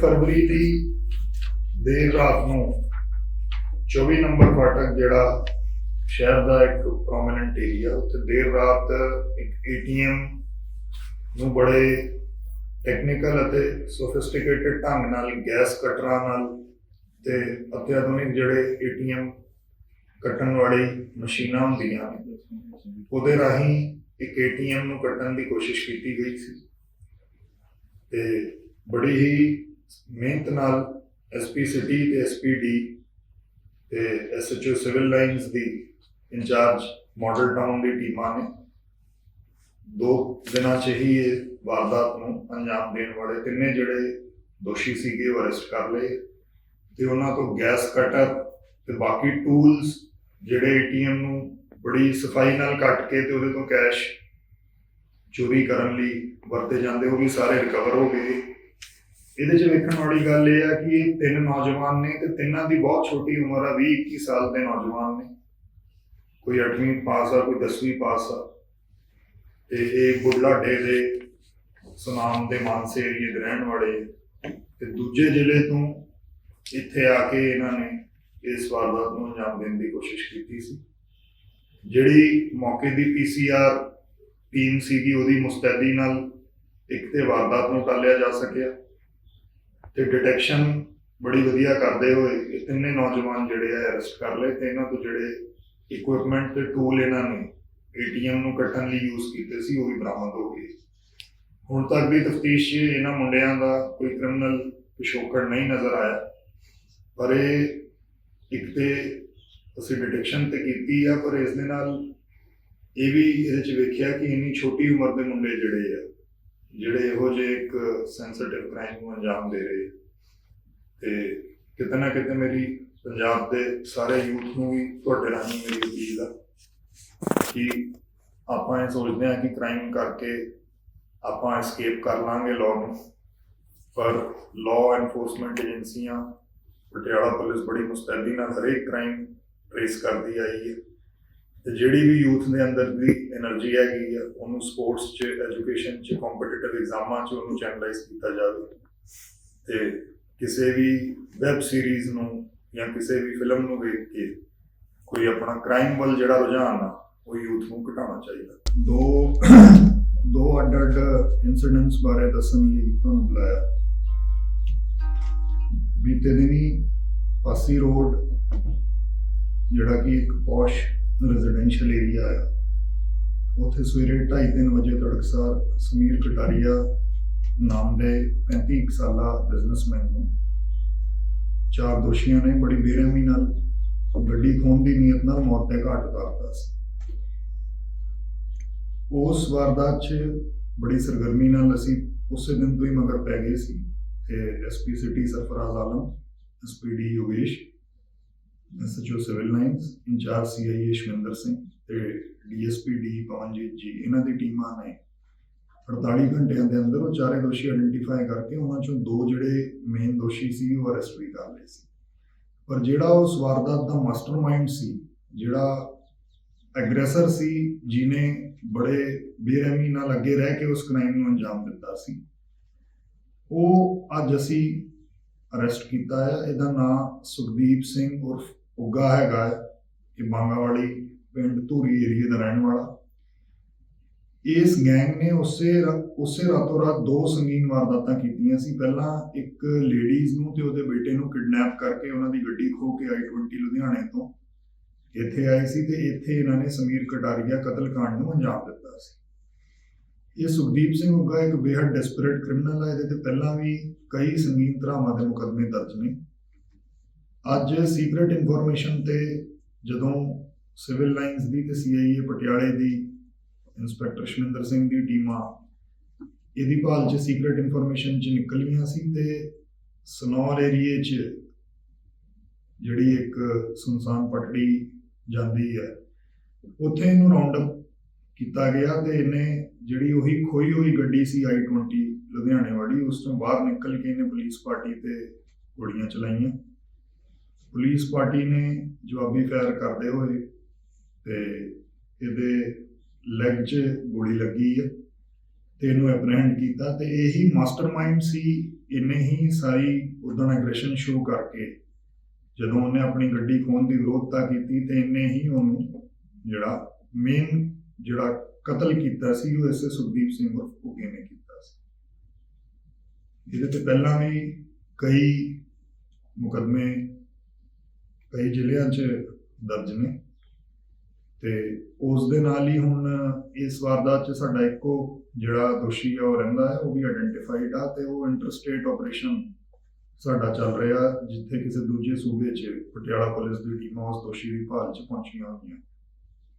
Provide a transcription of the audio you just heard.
ਫਰਵਰੀ ਦੀ ਦੇਰ ਰਾਤ ਨੂੰ 24 ਨੰਬਰ ਫਾਟਕ ਜਿਹੜਾ ਸ਼ਹਿਰ ਦਾ ਇੱਕ ਪ੍ਰੋਮਿਨੈਂਟ ਏਰੀਆ ਉੱਥੇ ਦੇਰ ਰਾਤ ਇੱਕ ਏਟੀਐਮ ਨੂੰ ਬੜੇ ਟੈਕਨੀਕਲ ਅਤੇ ਸੋਫਿਸਟੀਕੇਟਿਡ ਢੰਗ ਨਾਲ, ਗੈਸ ਕਟਰਾਂ ਨਾਲ ਤੇ ਅਤਿਆਧੁਨਿਕ ਜਿਹੜੇ ਏਟੀਐਮ ਕੱਟਣ ਵਾਲੀ ਮਸ਼ੀਨਾਂ ਹੁੰਦੀਆਂ ਨੇ। ਉਹਦੇ ਰਾਹੀਂ ਇੱਕ ਏਟੀਐਮ ਨੂੰ ਕੱਟਣ ਦੀ ਕੋਸ਼ਿਸ਼ ਕੀਤੀ ਗਈ ਸੀ। ਤੇ ਬੜੀ ਹੀ ਮਿਹਨਤ ਨਾਲ ਐਸਪੀ ਸਿਟੀ ਤੇ ਐਸਪੀਡੀ ਤੇ ਐਸਐਚਓ ਸਿਵਲ ਲਾਈਨਸ ਦੀ ਇੰਚਾਰਜ ਮਾਡਲ ਟਾਊਨ ਦੀ ਟੀਮਾਂ ਨੇ। ਦੋ ਦਿਨਾਂ 'ਚ ਹੀ ਇਹ ਵਾਰਦਾਤ ਨੂੰ ਅੰਜਾਮ ਦੇਣ ਵਾਲੇ ਤਿੰਨੇ ਜਿਹੜੇ ਦੋਸ਼ੀ ਸੀਗੇ ਉਹ ਅਰੈਸਟ ਕਰ ਲਏ ਤੇ ਉਹਨਾਂ ਤੋਂ ਗੈਸ ਕਟਰ ਤੇ ਬਾਕੀ ਟੂਲਸ ਜਿਹੜੇ ਏਟੀਐਮ ਨੂੰ ਬੜੀ ਸਫ਼ਾਈ ਨਾਲ ਕੱਟ ਕੇ ਤੇ ਉਹਦੇ ਤੋਂ ਕੈਸ਼ ਚੋਰੀ ਕਰਨ ਲਈ ਵਰਤੇ ਜਾਂਦੇ, ਉਹ ਵੀ ਸਾਰੇ ਰਿਕਵਰ ਹੋ ਗਏ। ਇਹਦੇ 'ਚ ਵੇਖਣ ਵਾਲੀ ਗੱਲ ਇਹ ਆ ਕਿ ਇਹ ਤਿੰਨ ਨੌਜਵਾਨ ਨੇ ਤੇ ਤਿੰਨਾਂ ਦੀ ਬਹੁਤ ਛੋਟੀ ਉਮਰ ਆ 20 21 ਸਾਲ ਦੇ ਨੌਜਵਾਨ ਨੇ। ਕੋਈ 8ਵੀਂ ਪਾਸ ਆ, ਕੋਈ 10ਵੀਂ ਪਾਸ ਆ। ਤੇ ਇਹ ਬੁਢਲਾਡੇ ਦੇ ਸੁਨਾਮ ਦੇ ਮਾਨਸੇ ਏਰੀਏ ਦੇ ਰਹਿਣ ਵਾਲੇ ਤੇ ਦੂਜੇ ਜ਼ਿਲ੍ਹੇ ਤੋਂ ਇੱਥੇ ਆ ਕੇ ਇਹਨਾਂ ਨੇ ਇਸ ਵਾਰਦਾਤ ਨੂੰ ਅੰਜਾਮ ਦੇਣ ਦੀ ਕੋਸ਼ਿਸ਼ ਕੀਤੀ ਸੀ। ਜਿਹੜੀ ਮੌਕੇ ਦੀ ਪੀਸੀਆਰ ਟੀਮ ਸੀਗੀ, ਉਹਦੀ ਮੁਸਤੈਦੀ ਨਾਲ ਇੱਕ ਤੇ ਵਾਰਦਾਤ ਨੂੰ ਟਾਲਿਆ ਜਾ ਸਕਿਆ। ਤੇ ਡਿਟੈਕਸ਼ਨ ਬੜੀ ਵਧੀਆ ਕਰਦੇ ਹੋਏ ਇਹ ਤਿੰਨੇ ਨੌਜਵਾਨ ਜਿਹੜੇ ਆ ਅਰੈਸਟ ਕਰ ਲਏ ਤੇ ਇਹਨਾਂ ਤੋਂ ਜਿਹੜੇ ਇਕਵਿਪਮੈਂਟ ਤੇ ਟੂਲ ਇਹਨਾਂ ਨੇ ਏਟੀਐਮ ਨੂੰ ਕੱਟਣ ਲਈ ਯੂਜ਼ ਕੀਤੇ ਸੀ, ਉਹ ਵੀ ਬਰਾਮਦ ਹੋ ਗਏ। ਹੁਣ ਤੱਕ ਦੀ ਤਫਤੀਸ਼ 'ਚ ਇਹਨਾਂ ਮੁੰਡਿਆਂ ਦਾ ਕੋਈ ਕ੍ਰਿਮੀਨਲ ਪਿਛੋਕੜ ਨਹੀਂ ਨਜ਼ਰ ਆਇਆ, ਪਰ ਇਹ ਇੱਕ ਤੇ ਅਸੀਂ ਡਿਟੈਕਸ਼ਨ ਤੇ ਕੀਤੀ ਆ, ਪਰ ਇਸ ਦੇ ਨਾਲ ਇਹ ਵੀ ਇਹਦੇ 'ਚ ਵੇਖਿਆ ਕਿ ਇੰਨੀ ਛੋਟੀ ਉਮਰ ਦੇ ਮੁੰਡੇ ਜਿਹੜੇ ਆ ਜਿਹੜੇ ਇਹੋ ਜਿਹੇ ਇੱਕ ਸੈਂਸਿਟਿਵ ਕ੍ਰਾਈਮ ਨੂੰ ਅੰਜਾਮ ਦੇ ਰਹੇ ਤੇ ਕਿਤੇ ਨਾ ਕਿਤੇ ਮੇਰੀ ਪੰਜਾਬ ਦੇ ਸਾਰੇ ਯੂਥ ਨੂੰ ਵੀ ਤੁਹਾਡੇ ਰਾਹੀਂ ਮੇਰੀ ਅਪੀਲ ਆ ਕਿ ਆਪਾਂ ਇਹ ਸੋਚਦੇ ਹਾਂ ਕਿ ਕ੍ਰਾਈਮ ਕਰਕੇ ਆਪਾਂ ਐਸਕੇਪ ਕਰ ਲਾਂਗੇ ਲਾਅ ਨੂੰ। ਪਰ ਲਾਅ ਐਨਫੋਰਸਮੈਂਟ ਏਜੰਸੀਆਂ ਪਟਿਆਲਾ ਪੁਲਿਸ ਬੜੀ ਮੁਸਤੈਦੀ ਨਾਲ ਹਰੇਕ ਕ੍ਰਾਈਮ ਟ੍ਰੇਸ ਕਰਦੀ ਆਈ ਹੈ। ਤੇ ਜਿਹੜੀ ਵੀ ਯੂਥ ਦੇ ਅੰਦਰ ਵੀ એનર્ਜੀ ਹੈਗੀ ਆ, ਉਹਨੂੰ ਸਪੋਰਟਸ 'ਚ ਐਜੂਕੇਸ਼ਨ 'ਚ ਕੰਪੀਟੀਟਿਵ ਐਗਜ਼ਾਮਾਂ 'ਚ ਉਹਨੂੰ ਚੈਨਲਾਈਜ਼ ਕੀਤਾ ਜਾਵੇ। ਤੇ ਕਿਸੇ ਵੀ ਵੈਬ ਸੀਰੀਜ਼ ਨੂੰ ਜਾਂ ਕਿਸੇ ਵੀ ਫਿਲਮ ਨੂੰ ਵੇਖ ਕੇ ਕੋਈ ਆਪਣਾ ਕ੍ਰਾਈਮ ਵੱਲ ਜਿਹੜਾ ਰੁਝਾਨ ਆ, ਉਹ ਯੂਥ ਨੂੰ ਘਟਾਉਣਾ ਚਾਹੀਦਾ। ਦੋ ਦੋ ਅੱਡ-ਅੱਡ ਇਨਸੀਡੈਂਟਸ ਬਾਰੇ ਦੱਸਣ ਲਈ ਤੁਹਾਨੂੰ ਬੁਲਾਇਆ। ਬੀਤੇ ਦਿਨੀ ਪਾਸੀ ਰੋਡ, ਜਿਹੜਾ ਕਿ ਇੱਕ ਪੌਸ਼ ਰੈਜ਼ੀਡੈਂਸ਼ੀਅਲ ਏਰੀਆ ਹੈ। ਉੱਥੇ ਸਵੇਰੇ 2:30 ਵਜੇ ਤੜਕਸਾਰ ਸਮੀਰ ਕਟਾਰੀਆ ਨਾਮ ਦੇ 35 ਕੁ ਸਾਲਾ ਬਿਜ਼ਨਸਮੈਨ ਨੂੰ ਚਾਰ ਦੋਸ਼ੀਆਂ ਨੇ ਬੜੀ ਬੇਰਹਿਮੀ ਨਾਲ ਗੱਡੀ ਖੋਹਣ ਦੀ ਨੀਅਤ ਨਾਲ ਮੌਤ ਦੇ ਘਾਟ ਉਤਾਰਤਾ ਸੀ। ਉਸ ਵਾਰਦਾਤ 'ਚ ਬੜੀ ਸਰਗਰਮੀ ਨਾਲ ਅਸੀਂ ਉਸੇ ਦਿਨ ਤੋਂ ਹੀ ਮਗਰ ਪੈ ਗਏ ਸੀ। ਤੇ SP city Sarfaraz Alam SPD Yogesh SHO civil lines incharge CIA Shaminder Singh ਤੇ ਡੀਐਸਪੀ ਡੀ ਪਵਨਜੀਤ ਜੀ, ਇਹਨਾਂ ਦੀ ਟੀਮਾਂ ਨੇ 48 ਘੰਟਿਆਂ ਦੇ ਅੰਦਰ ਉਹ ਚਾਰੇ ਦੋਸ਼ੀ ਆਇਡੈਂਟੀਫਾਈ ਕਰਕੇ ਉਹਨਾਂ ਚੋਂ ਦੋ ਜਿਹੜੇ ਮੇਨ ਦੋਸ਼ੀ ਸੀ ਉਹ ਅਰੈਸਟ ਵੀ ਕਰ ਲਏ ਸੀ। ਪਰ ਜਿਹੜਾ ਉਸ ਵਾਰਦਾਤ ਦਾ ਮਾਸਟਰਮਾਈਂਡ ਸੀ, ਜਿਹੜਾ ਐਗਰੈਸਰ ਸੀ ਜਿਨੇ ਬੜੇ ਬੇਰਹਿਮੀ ਨਾਲ ਅੱਗੇ ਰਹਿ ਕੇ ਉਸ ਕ੍ਰਾਈਮ ਨੂੰ ਅੰਜਾਮ ਦਿੱਤਾ ਸੀ, ਉਹ ਅੱਜ ਅਸੀਂ ਅਰੈਸਟ ਕੀਤਾ ਹੈ। ਇਹਦਾ ਨਾਮ ਸੁਖਦੀਪ ਸਿੰਘ ਉਰਫ ਉੱਗਾ ਹੈਗਾ ਹੈ। ਇਹ ਬਾਂਗਾਵਾਲੀ ਪਿੰਡ ਧੂਰੀ ਏਰੀਏ ਦਾ ਰਹਿਣ ਵਾਲਾ। ਇਸ ਗੈਂਗ ਨੇ ਉਸੇ ਉਸੇ ਰਾਤੋਂ ਰਾਤ ਦੋ ਸੰਗੀਨ ਵਾਰਦਾਤਾਂ ਕੀਤੀਆਂ ਸੀ। ਪਹਿਲਾਂ ਇੱਕ ਲੇਡੀਜ਼ ਨੂੰ ਤੇ ਉਹਦੇ ਬੇਟੇ ਨੂੰ ਕਿਡਨੈਪ ਕਰਕੇ ਉਹਨਾਂ ਦੀ ਗੱਡੀ ਖੋਹ ਕੇ i20 ਲੁਧਿਆਣੇ ਤੋਂ। ਇੱਥੇ ਆਏ ਸੀ ਤੇ ਇੱਥੇ ਇਹਨਾਂ ਨੇ ਸਮੀਰ ਕਟਾਰੀਆ ਕਤਲकांड ਨੂੰ ਅੰਜਾਮ ਦਿੱਤਾ ਸੀ। ਇਹ ਸੁਖਦੀਪ ਸਿੰਘ ਉੱਗਾ ਇੱਕ ਬੇਹੱਦ ਡਿਸਪਰੇਟ ਕ੍ਰਿਮੀਨਲ ਹੈ ਇਹਦੇ ਤੇ ਪਹਿਲਾਂ ਵੀ ਕਈ ਸੰਗੀਨ ਧਰਾਵਾਂ ਦੇ ਮੁਕੱਦਮੇ ਦਰਜ ਨੇ। ਅੱਜ ਸੀਕ੍ਰੀਟ ਇਨਫੋਰਮੇਸ਼ਨ ਤੇ ਜਦੋਂ ਸਿਵਲ ਲਾਈਨਸ ਦੀ ਤੇ ਸੀਆਈਏ ਪਟਿਆਲੇ ਦੀ ਇੰਸਪੈਕਟਰ ਸ਼ਮਿੰਦਰ ਸਿੰਘ ਦੀ ਟੀਮਾਂ ਇਹਦੀ ਭਾਲ 'ਚ ਸੀਕ੍ਰੀਟ ਇਨਫੋਰਮੇਸ਼ਨ 'ਚ ਨਿਕਲੀਆਂ ਸੀ ਤੇ ਸਨੌਰ ਏਰੀਏ 'ਚ ਜਿਹੜੀ ਇੱਕ ਸੁਨਸਾਨ ਪਟੜੀ ਜਾਂਦੀ ਹੈ ਉੱਥੇ ਇਹਨੂੰ ਰਾਉਂਡ ਅਪ ਕੀਤਾ ਗਿਆ ਤੇ ਇਹਨੇ ਜਿਹੜੀ ਉਹੀ ਖੋਈ ਹੋਈ ਗੱਡੀ ਸੀ i20 ਲੁਧਿਆਣੇ ਵਾਲੀ, ਉਸ ਤੋਂ ਬਾਹਰ ਨਿਕਲ ਕੇ ਇਹਨੇ ਪੁਲਿਸ ਪਾਰਟੀ ਤੇ ਗੋਲੀਆਂ ਚਲਾਈਆਂ। ਪੁਲਿਸ ਪਾਰਟੀ ਨੇ ਜਵਾਬੀ ਫਾਇਰ ਕਰਦੇ ਹੋਏ ਤੇ ਇਹਦੇ ਲੈਗ 'ਚ ਗੋਲੀ ਲੱਗੀ ਹੈ ਤੇ ਇਹਨੂੰ ਐਪਰੀਹੈਂਡ ਕੀਤਾ ਤੇ ਇਹੀ ਮਾਸਟਰਮਾਈਂਡ ਸੀ ਇੰਨੇ ਹੀ ਸਾਰੀ ਉਦੋਂ ਐਗਰੈਸ਼ਨ ਸ਼ੋ ਕਰਕੇ ਜਦੋਂ ਉਹਨੇ ਆਪਣੀ ਗੱਡੀ ਖੋਣ ਦੀ ਵਿਰੋਧਤਾ ਕੀਤੀ ਤੇ ਇੰਨੇ ਹੀ ਉਹਨੂੰ ਜਿਹੜਾ ਮੇਨ ਜਿਹੜਾ ਕਤਲ ਕੀਤਾ ਸੀ, ਉਹ ਇਸੇ ਸੁਖਦੀਪ ਸਿੰਘ ਉਰਫ ਨੇ ਕੀਤਾ ਸੀ। ਇਹਦੇ ਤੇ ਪਹਿਲਾਂ ਵੀ ਕਈ ਮੁਕਦਮੇ, ਕਈ ਜ਼ਿਲ੍ਹਿਆਂ 'ਚ ਦਰਜ ਨੇ ਤੇ ਉਸ ਦੇ ਨਾਲ ਹੀ ਹੁਣ ਇਸ ਵਾਰਦਾਤ 'ਚ ਸਾਡਾ ਇੱਕੋ ਜਿਹੜਾ ਦੋਸ਼ੀ ਆ, ਉਹ ਰਹਿੰਦਾ ਹੈ, ਉਹ ਵੀ ਆਇਡੈਂਟੀਫਾਈਡ ਆ ਤੇ ਉਹ ਇੰਟਰਸਟੇਟ ਆਪਰੇਸ਼ਨ ਸਾਡਾ ਚੱਲ ਰਿਹਾ, ਜਿੱਥੇ ਕਿਸੇ ਦੂਜੇ ਸੂਬੇ 'ਚ ਪਟਿਆਲਾ ਪੁਲਿਸ ਦੀ ਟੀਮਾਂ ਉਸ ਦੋਸ਼ੀ ਦੀ ਭਾਲ 'ਚ ਪਹੁੰਚੀਆਂ ਹੋਈਆਂ।